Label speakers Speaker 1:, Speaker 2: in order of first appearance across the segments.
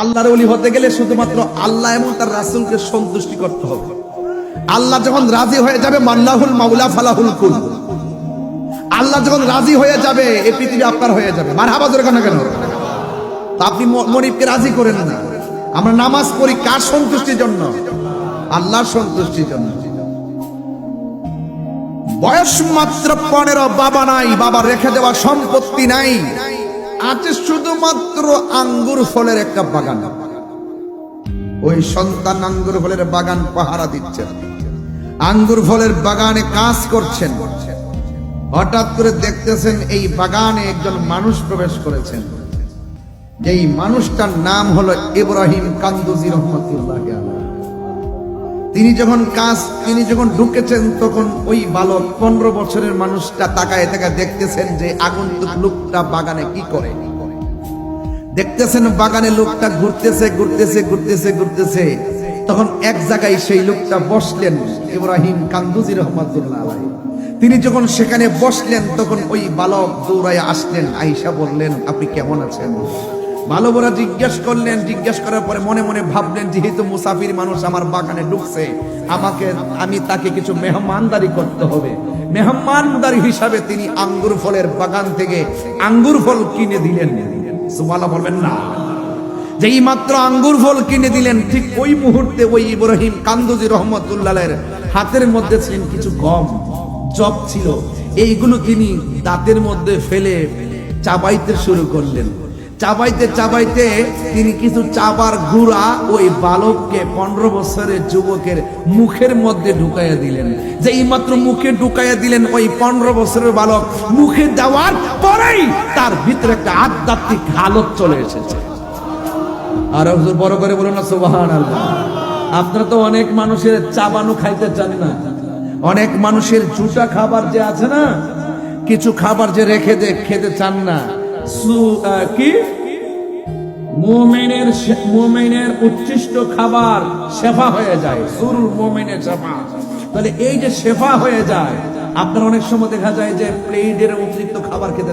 Speaker 1: আল্লাহর ওলি হতে গেলে শুধুমাত্র আল্লাহ এবং তার রাসূলকে সন্তুষ্টি করতে হবে। আল্লাহ যখন রাজি হয়ে যাবে মাল্লাহুল মাউলা ফালাহুল কুল। আল্লাহ যখন রাজি হয়ে যাবে, এই পৃথিবী আপনার হয়ে যাবে। মার হাবা কেন কেন? তা আপনি ম- মনিবকে রাজি করেন না। আমরা নামাজ পড়ি কার সন্তুষ্টির জন্য? আল্লাহর সন্তুষ্টির জন্য। বয়স মাত্র পনেরো, বাবা নাই বাবা রেখে দেওয়া সম্পত্তি নাই। আছে শুধুমাত্র আঙ্গুর ফলের একটা বাগান। ওই সন্তান আঙ্গুর ফলের বাগান পাহারা দিচ্ছেন। আঙ্গুর ফলের বাগানে কাজ করছেন। হঠাৎ করে দেখতেছেন এই বাগানে একজন মানুষ প্রবেশ করেছেন। যেই মানুষটার নাম হলো ইব্রাহিম কান্দুজি রহমতুল্লাহ তিনি যখন কাজ, তিনি যখন ঢুকেছেন, তখন ওই বালক পনেরো বছরের মানুষটা তাকায় তাকায় দেখতেছেন যে আগন্তুক লোকটা বাগানে কি করে। দেখতেছেন বাগানে লোকটা ঘুরতেছে ঘুরতেছে ঘুরতেছে ঘুরতেছে। তখন এক জায়গায় সেই লোকটা বসলেন, ইব্রাহিম কান্দুজি রহমতুল্লাহ। তিনি যখন সেখানে বসলেন, তখন ওই বালক দৌড়ায় আসলেন, আইসা বললেন, আপনি কেমন আছেন? ভালো বড় জিজ্ঞেস করলেন, জিজ্ঞেস করার পরে মনে মনে ভাবলেন, যেহেতু মুসাফির মানুষ আমার বাগানে ঢুকছে, আমাকে, আমি তাকে কিছু মেহমানদারি করতে হবে। মেহমানদারি হিসাবে তিনি আঙ্গুর ফলের বাগান থেকে আঙ্গুর ফল কিনে দিলেন। সুবহানাল্লাহ বলবেন না। যেই মাত্র আঙ্গুর ফল কিনে দিলেন, ঠিক ওই মুহূর্তে ওই ইব্রাহিম কান্দুজি রহমতুল্লাহের হাতের মধ্যে ছিলেন কিছু গম জব ছিল। এইগুলো তিনি দাঁতের মধ্যে ফেলে চাবাইতে শুরু করলেন। চাবাইতে চাবাইতে তিনি কিছু চাবার গুড়া ওই বালককে পনেরো বছরের যুবকের মুখের মধ্যে ঢুকাইয়া দিলেন। যে এই মাত্র মুখে ঢুকাইয়া দিলেন ওই পনেরো বছরের বালক মুখে দেওয়ার পরেই তার ভিতরে একটা আধ্যাত্মিক হালত চলে এসেছে। আর বড় করে বলুন না সুবাহান আপনারা তো অনেক মানুষের চাবানো খাইতে চান না। অনেক মানুষের জুটা খাবার যে আছে না, কিছু খাবার যে রেখে দে, খেতে চান না। কি? মোমেনের মোমেনের উচ্ছিষ্ট খাবার হয়ে যায় মোমেনের তাহলে এই যে হয়ে যায়, আপনার অনেক সময় দেখা যায় যে প্লেটের অতিরিক্ত খাবার খেতে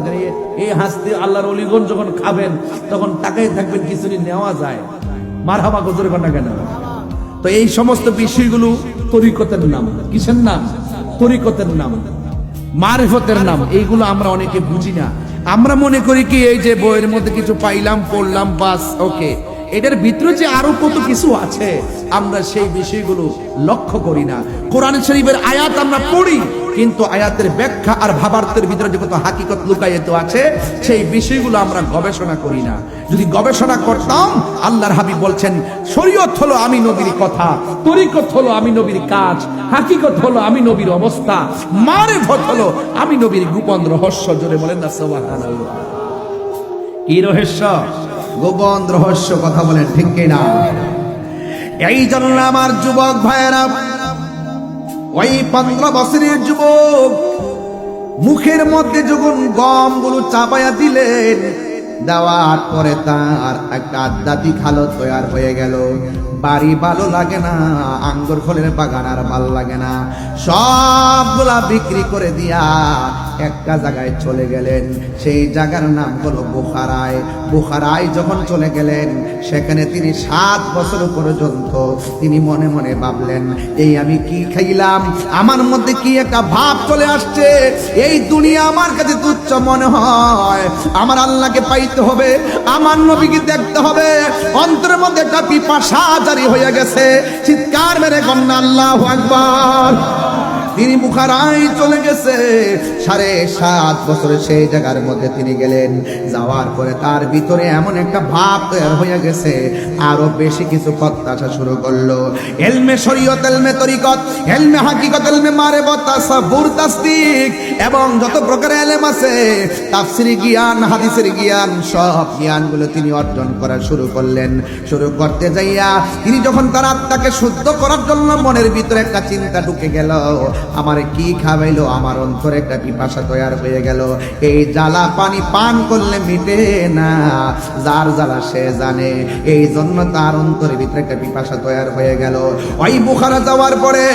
Speaker 1: এই- হাসতে আল্লাহর অলিগন যখন খাবেন, তখন তাকাই থাকবেন, কিছুদিন নেওয়া যায়। মার হাবা গজরে কেন? তো এই সমস্ত বিষয়গুলো তরিকতের নাম। কিসের নাম? তরিকতের নাম। মারেফতের নাম। এইগুলো আমরা অনেকে বুঝি না। আমরা মনে করি কি এই যে বইয়ের মধ্যে কিছু পাইলাম পড়লাম বাস ওকে এটার ভিতরে যে আরও কত কিছু আছে, আমরা সেই বিষয়গুলো লক্ষ্য করি না। কোরআন শরীফের আয়াত আমরা পড়ি, কিন্তু আয়াতের ব্যাখ্যা আর ভাবার্থের ভিতরে যে কত হাকিকত লুকায়িত আছে, সেই বিষয়গুলো আমরা গবেষণা করি না। যদি গবেষণা করতাম, আল্লাহর হাবিব বলছেন, শরীয়ত হলো আমি নবীর কথা, তরিকত হলো আমি নবীর কাজ, হাকিকত হলো আমি নবীর অবস্থা, মারেফত হলো আমি নবীর গোপন রহস্য জোরে বলেন না, সুবহানাল্লাহ। কি রহস্য? গোপন রহস্য কথা বলেন, ঠিক কিনা? এই জন্য আমার যুবক ভাইয়েরা, ওই পনেরো বছরের যুবক মুখের মধ্যে যখন গমগুলো চাপাইয়া দিলেন, দেওয়ার পরে তার একটা আধ্যাত্মিক হালত তৈরি হয়ে গেল। বাড়ি ভালো লাগে না, আঙ্গুর ফলের বাগান আর ভালো লাগে না। সবগুলা বিক্রি করে দিয়া একটা জায়গায় চলে গেলেন, সেই জায়গার নাম হলো বুখারায়। বুখারায় যখন চলে গেলেন, সেখানে তিনি সাত বছর পর্যন্ত তিনি মনে মনে ভাবলেন, এই আমি কি খাইলাম? আমার মধ্যে কি একটা ভাব চলে আসছে? এই দুনিয়া আমার কাছে তুচ্ছ মনে হয়। আমার আল্লাহকে পাইতে হবে, আমার নবীকে দেখতে হবে। অন্তরের মধ্যে একটা পিপাসা জারি হয়ে গেছে। চিৎকার মেরে কন্যা, আল্লাহ একবার তিনি বুখারাই চলে গেছে। সাড়ে সাত বছরে সেই জায়গার মধ্যে তিনি গেলেন। যাওয়ার পরে তার ভিতরে এমন একটা ভাব তৈরি হয়ে গেছে। আরও বেশি কিছু আসা শুরু করল। এলমে শরীয়ত, এলমে তরিকত, এলমে হাকিকত, এলমে মারে তাসাবুর, তাসদিক এবং যত প্রকার এলেম আছে, তাফসিরি জ্ঞান, হাদিসের জ্ঞান, সব জ্ঞানগুলো তিনি অর্জন করা শুরু করলেন। শুরু করতে যাইয়া তিনি যখন তার আত্মাকে শুদ্ধ করার জন্য মনের ভিতরে একটা চিন্তা ঢুকে গেল। আমার কি খাওয়াইলো? আমার অন্তরে একটা পিপাসা তৈরি হয়ে গেল। এই জ্বালা পানি পান করলে মিটে না, যার জ্বালা সে জানে। এই জন্য তার অন্তরের ভিতরে একটা পিপাসা তৈরি হয়ে গেল। ওই বুখারা যাওয়ার পরে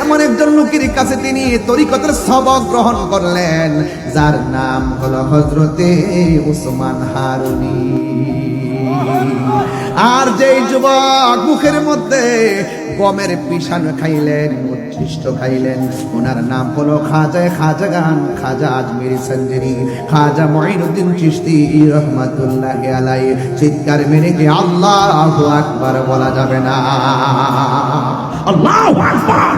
Speaker 1: এমন একজন লোকের কাছে তিনি তরিকতের সবক গ্রহণ করলেন, যার নাম হলো হজরতে উসমান হারুনি। আর
Speaker 2: যেই যুবক মুখের মধ্যে গমের পিছানো খাইলেন উচ্ছিষ্ট খাইলেন, ওনার নাম হলো খাজা খাজা গান, খাজা আজমিরি সঞ্জরি খাজা মঈনুদ্দিন চিশতি রহমাতুল্লাহ আলাই চিৎকার মেরে কি আল্লাহ আকবার বলা যাবে না।
Speaker 1: আল্লাহ আকবার।